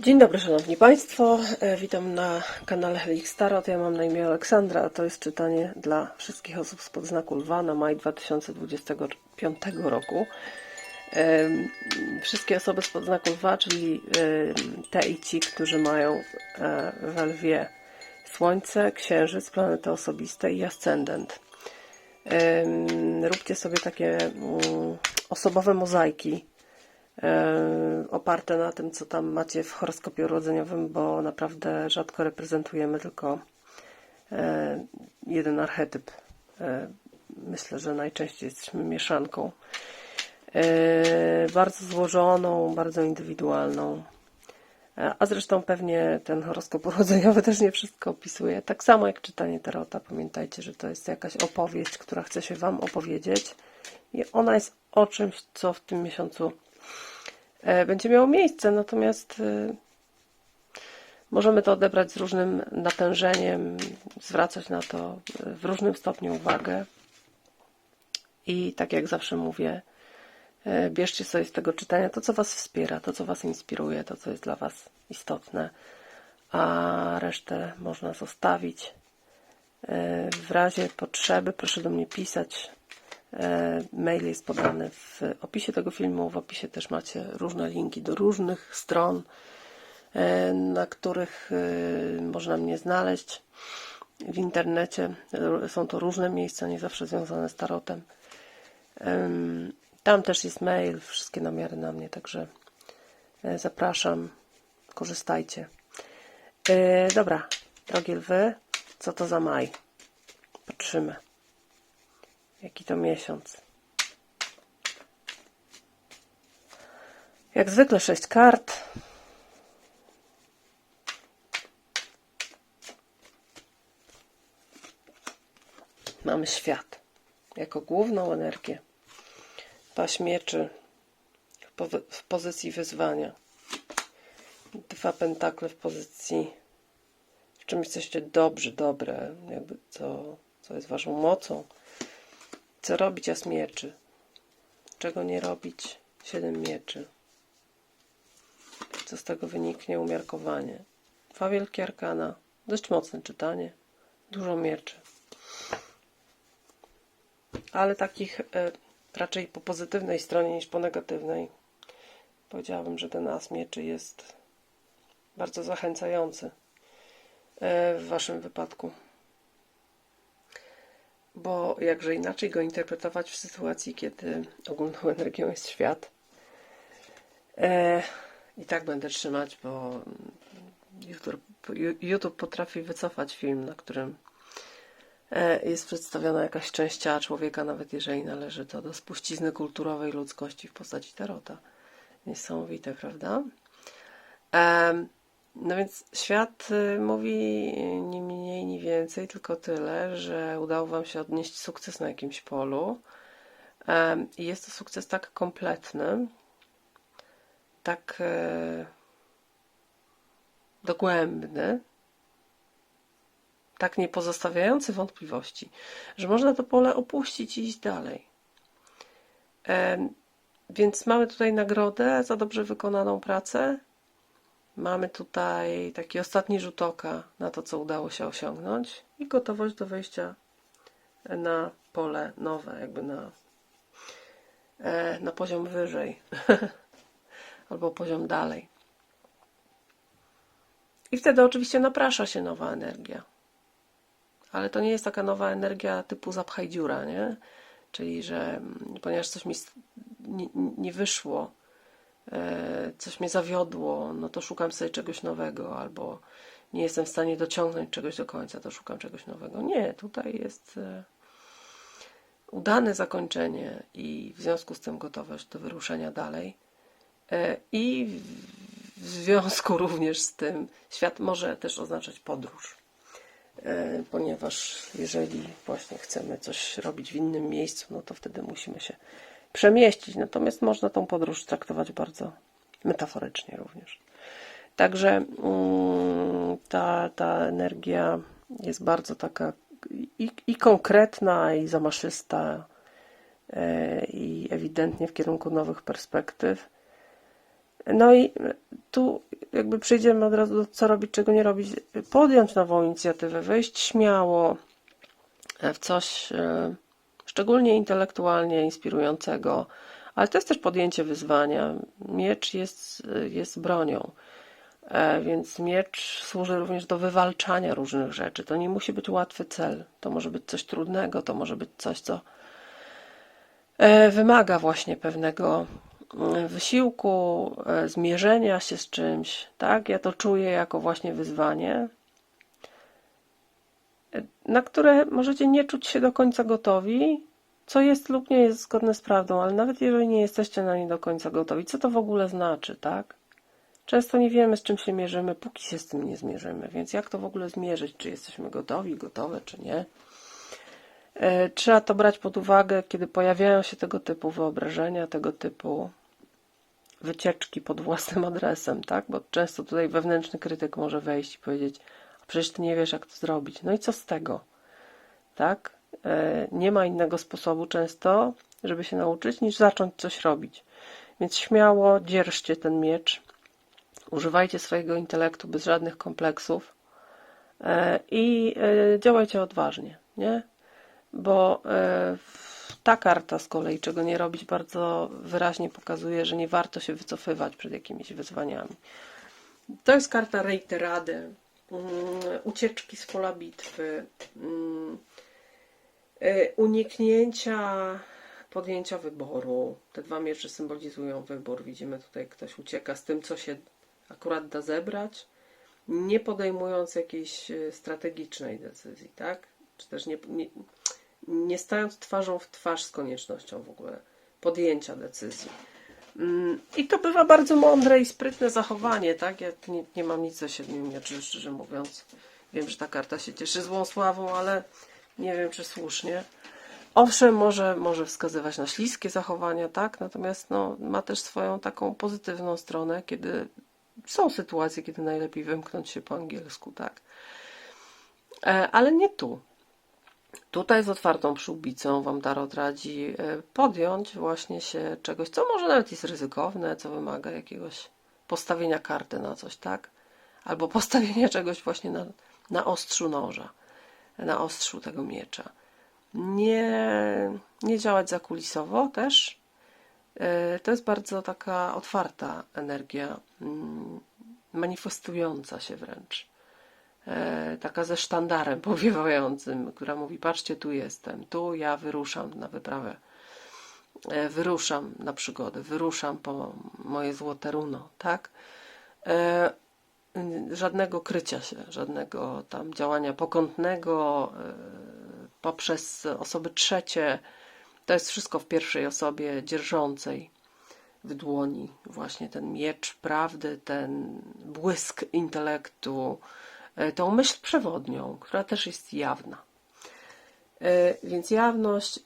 Dzień dobry Szanowni Państwo, E, witam na kanale Helix Tarot. Ja mam na imię Aleksandra, a to jest czytanie dla wszystkich osób spod znaku lwa na maj 2025 roku. Em, Wszystkie osoby spod znaku lwa, czyli em, te i ci, którzy mają e, we lwie Słońce, Księżyc, planety osobiste i ascendent. Róbcie sobie takie mm, osobowe mozaiki e, oparte na tym, co tam macie w horoskopie urodzeniowym, bo naprawdę rzadko reprezentujemy tylko e, jeden archetyp. E, Myślę, że najczęściej jesteśmy mieszanką. E, Bardzo złożoną, bardzo indywidualną. E, A zresztą pewnie ten horoskop urodzeniowy też nie wszystko opisuje. Tak samo jak czytanie tarota. Pamiętajcie, że to jest jakaś opowieść, która chce się Wam opowiedzieć. I ona jest o czymś, co w tym miesiącu e, będzie miało miejsce. Natomiast e, możemy to odebrać z różnym natężeniem, zwracać na to e, w różnym stopniu uwagę. I tak jak zawsze mówię, e, bierzcie sobie z tego czytania to, co Was wspiera, to, co Was inspiruje, to, co jest dla Was istotne, a resztę można zostawić. E, W razie potrzeby proszę do mnie pisać. E, Mail jest podany w opisie tego filmu. W opisie też macie różne linki do różnych stron, e, na których e, można mnie znaleźć w internecie. Są to różne miejsca, nie zawsze związane z tarotem. Em, Tam też jest mail, wszystkie namiary na mnie, także zapraszam, korzystajcie. Dobra, drogie lwy, co to za maj? Patrzymy. Jaki to miesiąc? Jak zwykle sześć kart. Mamy świat jako główną energię. Paź mieczy w, powy- w pozycji wyzwania. Dwa pentakle w pozycji w czym jesteście dobrzy, dobre, jakby co, co jest waszą mocą. Co robić, as mieczy. Czego nie robić, siedem mieczy. Co z tego wyniknie, umiarkowanie. Dwa wielkie arkana, dość mocne czytanie, dużo mieczy. Ale takich e, raczej po pozytywnej stronie niż po negatywnej. Powiedziałabym, że ten as mieczy jest bardzo zachęcający e, w waszym wypadku. Bo jakże inaczej go interpretować w sytuacji, kiedy ogólną energią jest świat. E, I tak będę trzymać, bo YouTube, YouTube potrafi wycofać film, na którym e, jest przedstawiona jakaś część ciała człowieka, nawet jeżeli należy to do spuścizny kulturowej ludzkości w postaci tarota. Niesamowite, prawda? Em, no więc świat y, mówi ni mniej, ni więcej, tylko tyle, że udało Wam się odnieść sukces na jakimś polu. I jest to sukces tak kompletny, tak e, dogłębny, tak nie pozostawiający wątpliwości, że można to pole opuścić i iść dalej. Więc mamy tutaj nagrodę za dobrze wykonaną pracę. Mamy tutaj taki ostatni rzut oka na to, co udało się osiągnąć i gotowość do wejścia na pole nowe, jakby na, e, na poziom wyżej albo poziom dalej. I wtedy oczywiście naprasza się nowa energia. Ale to nie jest taka nowa energia typu zapchaj dziura, nie? Czyli, że mm, ponieważ coś mi nie, nie wyszło, coś mnie zawiodło, no to szukam sobie czegoś nowego, albo nie jestem w stanie dociągnąć czegoś do końca, to szukam czegoś nowego. Nie, tutaj jest e, udane zakończenie i w związku z tym gotowość do wyruszenia dalej. E, I w- związku również z tym świat może też oznaczać podróż. E, Ponieważ jeżeli właśnie chcemy coś robić w innym miejscu, no to wtedy musimy się przemieścić. Natomiast można tą podróż traktować bardzo metaforycznie również. Także mm, ta, ta energia jest bardzo taka i, i konkretna, i zamaszysta, e, i ewidentnie w kierunku nowych perspektyw. No i tu jakby przejdziemy od razu do co robić, czego nie robić. Podjąć nową inicjatywę, wejść śmiało w coś e, szczególnie intelektualnie inspirującego, ale to jest też podjęcie wyzwania. Miecz jest, jest bronią. E, Więc miecz służy również do wywalczania różnych rzeczy. To nie musi być łatwy cel. To może być coś trudnego, to może być coś, co e, wymaga właśnie pewnego mm, wysiłku, e, zmierzenia się z czymś. Tak? Ja to czuję jako właśnie wyzwanie, na które możecie nie czuć się do końca gotowi, co jest lub nie jest zgodne z prawdą, ale nawet jeżeli nie jesteście na nie do końca gotowi, co to w ogóle znaczy, tak? Często nie wiemy, z czym się mierzymy, póki się z tym nie zmierzymy, więc jak to w ogóle zmierzyć? Czy jesteśmy gotowi, gotowe, czy nie? E, Trzeba to brać pod uwagę, kiedy pojawiają się tego typu wyobrażenia, tego typu wycieczki pod własnym adresem, tak? Bo często tutaj wewnętrzny krytyk może wejść i powiedzieć, przecież ty nie wiesz, jak to zrobić. No i co z tego? Tak? E, Nie ma innego sposobu często, żeby się nauczyć, niż zacząć coś robić. Więc śmiało dzierżcie ten miecz, używajcie swojego intelektu bez żadnych kompleksów e, i e, działajcie odważnie, nie? Bo ta karta z kolei, czego nie robić, bardzo wyraźnie pokazuje, że nie warto się wycofywać przed jakimiś wyzwaniami. To jest karta reiterady, ucieczki z pola bitwy, mm, e, uniknięcia podjęcia wyboru. Te dwa miecze symbolizują wybór. Widzimy tutaj, ktoś ucieka z tym, co się akurat da zebrać, nie podejmując jakiejś e, strategicznej decyzji, tak? Czy też nie, nie, nie stając twarzą w twarz z koniecznością w ogóle podjęcia decyzji. Mm, I to bywa bardzo mądre i sprytne zachowanie, tak? Ja nie, nie mam nic do siedmiu mieczy, szczerze mówiąc. Wiem, że ta karta się cieszy złą sławą, ale nie wiem, czy słusznie. Owszem, może, może wskazywać na śliskie zachowania, tak? Natomiast no, ma też swoją taką pozytywną stronę, kiedy są sytuacje, kiedy najlepiej wymknąć się po angielsku, tak? E, Ale nie tu. Tutaj z otwartą przyłbicą Wam Tarot radzi e, podjąć właśnie się czegoś, co może nawet jest ryzykowne, co wymaga jakiegoś postawienia karty na coś, tak? Albo postawienia czegoś właśnie na, na ostrzu noża, na ostrzu tego miecza. Nie, nie działać zakulisowo też. E, To jest bardzo taka otwarta energia, mm, manifestująca się wręcz taka ze sztandarem powiewającym, która mówi: Patrzcie, tu jestem, tu ja wyruszam na wyprawę, e, wyruszam na przygodę, wyruszam po moje złote runo, tak? E, Żadnego krycia się, żadnego tam działania pokątnego e, poprzez osoby trzecie. To jest wszystko w pierwszej osobie dzierżącej w dłoni właśnie ten miecz prawdy, ten błysk intelektu, e, tą myśl przewodnią, która też jest jawna. E, Więc jawność, e,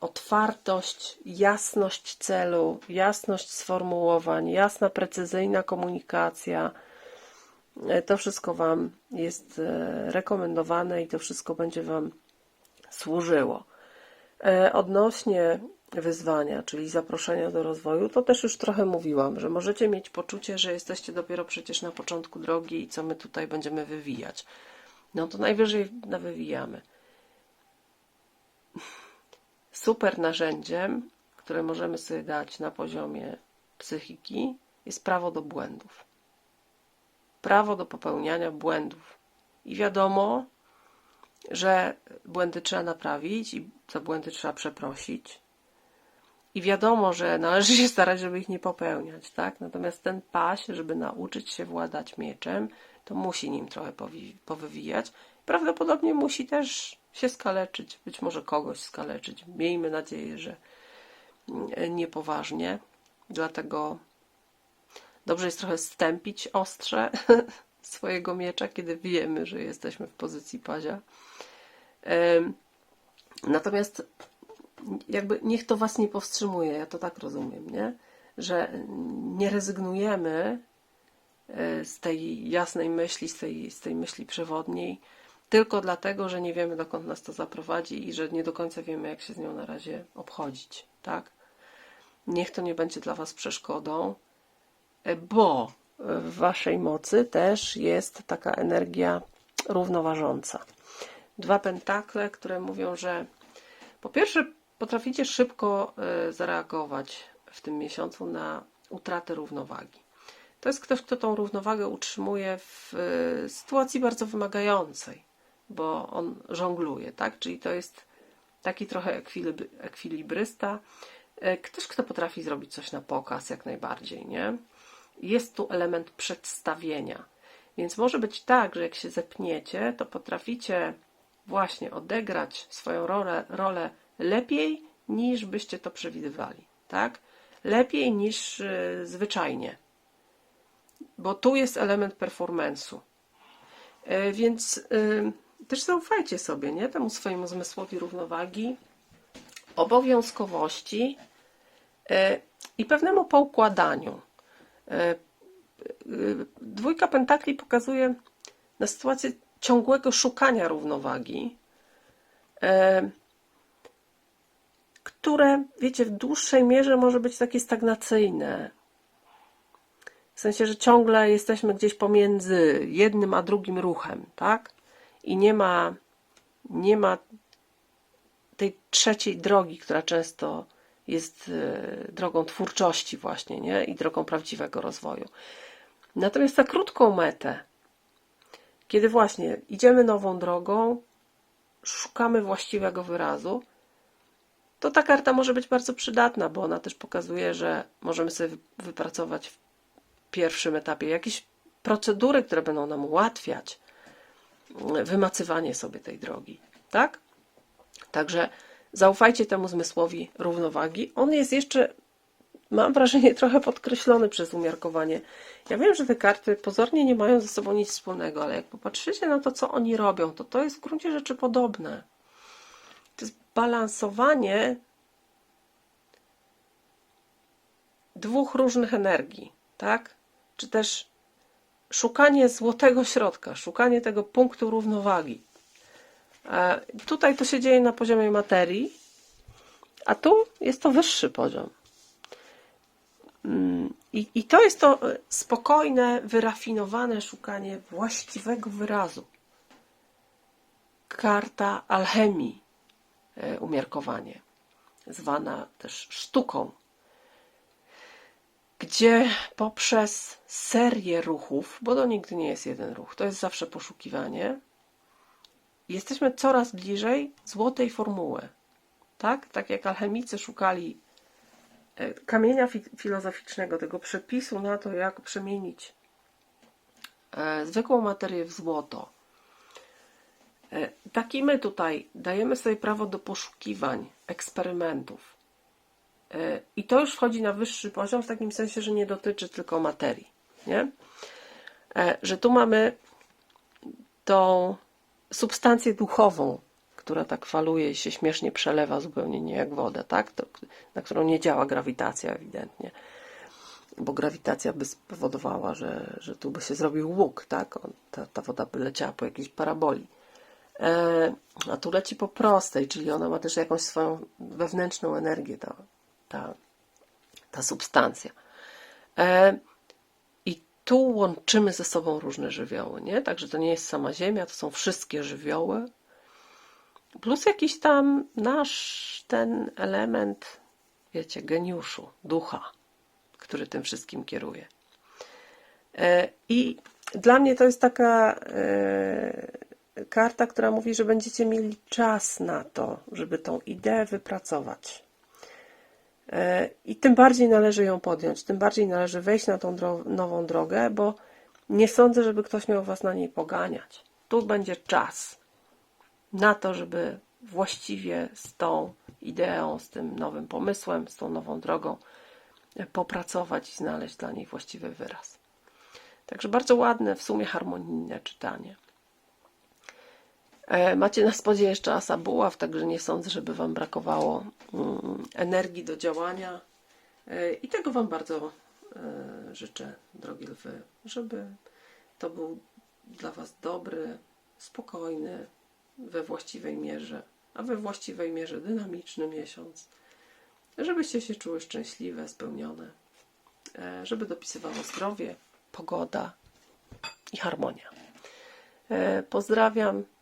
otwartość, jasność celu, jasność sformułowań, jasna, precyzyjna komunikacja. e, To wszystko Wam jest e, rekomendowane i to wszystko będzie Wam służyło. E, Odnośnie wyzwania, czyli zaproszenia do rozwoju, to też już trochę mówiłam, że możecie mieć poczucie, że jesteście dopiero przecież na początku drogi i co my tutaj będziemy wywijać. No to najwyżej nawywijamy. Super narzędziem, które możemy sobie dać na poziomie psychiki, jest prawo do błędów. Prawo do popełniania błędów. I wiadomo, że błędy trzeba naprawić i za błędy trzeba przeprosić. I wiadomo, że należy się starać, żeby ich nie popełniać, tak? Natomiast ten paś, żeby nauczyć się władać mieczem, to musi nim trochę powywijać. Prawdopodobnie musi też się skaleczyć, być może kogoś skaleczyć. Miejmy nadzieję, że mm, niepoważnie. Dlatego dobrze jest trochę stępić ostrze swojego miecza, kiedy wiemy, że jesteśmy w pozycji pazia. Natomiast jakby niech to was nie powstrzymuje, ja to tak rozumiem, nie? Że nie rezygnujemy e, z tej jasnej myśli, z tej, z tej myśli przewodniej, tylko dlatego, że nie wiemy, dokąd nas to zaprowadzi i że nie do końca wiemy, jak się z nią na razie obchodzić, tak? Niech to nie będzie dla was przeszkodą, e, bo w waszej mocy też jest taka energia równoważąca. Dwa pentakle, które mówią, że po pierwsze potraficie szybko e, zareagować w tym miesiącu na utratę równowagi. To jest ktoś, kto tą równowagę utrzymuje w e, sytuacji bardzo wymagającej, bo on żongluje, tak? Czyli to jest taki trochę ekwilib- ekwilibrysta, e, ktoś, kto potrafi zrobić coś na pokaz jak najbardziej, nie? Jest tu element przedstawienia. Więc może być tak, że jak się zepniecie, to potraficie właśnie odegrać swoją rolę, rolę lepiej niż byście to przewidywali, tak? Lepiej niż y, zwyczajnie. Bo tu jest element performance'u. Y, więc y, też zaufajcie sobie, nie? Temu swojemu zmysłowi równowagi, obowiązkowości i pewnemu poukładaniu. Dwójka pentakli pokazuje na sytuację ciągłego szukania równowagi, e, które, wiecie, w dłuższej mierze może być takie stagnacyjne. W sensie, że ciągle jesteśmy gdzieś pomiędzy jednym a drugim ruchem, tak? I nie ma, nie ma tej trzeciej drogi, która często jest e, drogą twórczości właśnie, nie? I drogą prawdziwego rozwoju. Natomiast na krótką metę, kiedy właśnie idziemy nową drogą, szukamy właściwego wyrazu, to ta karta może być bardzo przydatna, bo ona też pokazuje, że możemy sobie wy- wypracować w pierwszym etapie jakieś procedury, które będą nam ułatwiać mm, wymacywanie sobie tej drogi. Tak? Także zaufajcie temu zmysłowi równowagi. On jest jeszcze, mam wrażenie, trochę podkreślony przez umiarkowanie. Ja wiem, że te karty pozornie nie mają ze sobą nic wspólnego, ale jak popatrzycie na to, co oni robią, to to jest w gruncie rzeczy podobne. Balansowanie dwóch różnych energii, tak? Czy też szukanie złotego środka, szukanie tego punktu równowagi. E, Tutaj to się dzieje na poziomie materii, a tu jest to wyższy poziom. Mm, I, I to jest to e, spokojne, wyrafinowane szukanie właściwego wyrazu. Karta alchemii, umiarkowanie, zwana też sztuką, gdzie poprzez serię ruchów, bo to nigdy nie jest jeden ruch, to jest zawsze poszukiwanie, jesteśmy coraz bliżej złotej formuły. Tak? Tak jak alchemicy szukali e, kamienia fi- filozoficznego, tego przepisu na to, jak przemienić e, zwykłą materię w złoto. E, Tak i my tutaj dajemy sobie prawo do poszukiwań, eksperymentów. E, I to już wchodzi na wyższy poziom, w takim sensie, że nie dotyczy tylko materii. Nie? E, Że tu mamy tą substancję duchową, która tak faluje i się śmiesznie przelewa zupełnie nie jak woda, tak? To, na którą nie działa grawitacja ewidentnie. Bo grawitacja by spowodowała, że, że tu by się zrobił łuk, tak? Ta, ta woda by leciała po jakiejś paraboli. E, a tu leci po prostej, czyli ona ma też jakąś swoją wewnętrzną energię, ta, ta, ta substancja. E, I tu łączymy ze sobą różne żywioły, nie? Także to nie jest sama Ziemia, to są wszystkie żywioły. Plus jakiś tam nasz ten element, wiecie, geniuszu, ducha, który tym wszystkim kieruje. E, I dla mnie to jest taka karta, która mówi, że będziecie mieli czas na to, żeby tą ideę wypracować. E, I tym bardziej należy ją podjąć, tym bardziej należy wejść na tą dro- nową drogę, bo nie sądzę, żeby ktoś miał was na niej poganiać. Tu będzie czas na to, żeby właściwie z tą ideą, z tym nowym pomysłem, z tą nową drogą e, popracować i znaleźć dla niej właściwy wyraz. Także bardzo ładne, w sumie harmonijne czytanie. E, Macie na spodzie jeszcze asa buław, także nie sądzę, żeby Wam brakowało mm, energii do działania. E, I tego Wam bardzo e, życzę, drogie lwy, żeby to był dla Was dobry, spokojny, we właściwej mierze, a we właściwej mierze dynamiczny miesiąc, żebyście się czuły szczęśliwe, spełnione. żeby dopisywało zdrowie, pogoda i harmonia. Pozdrawiam,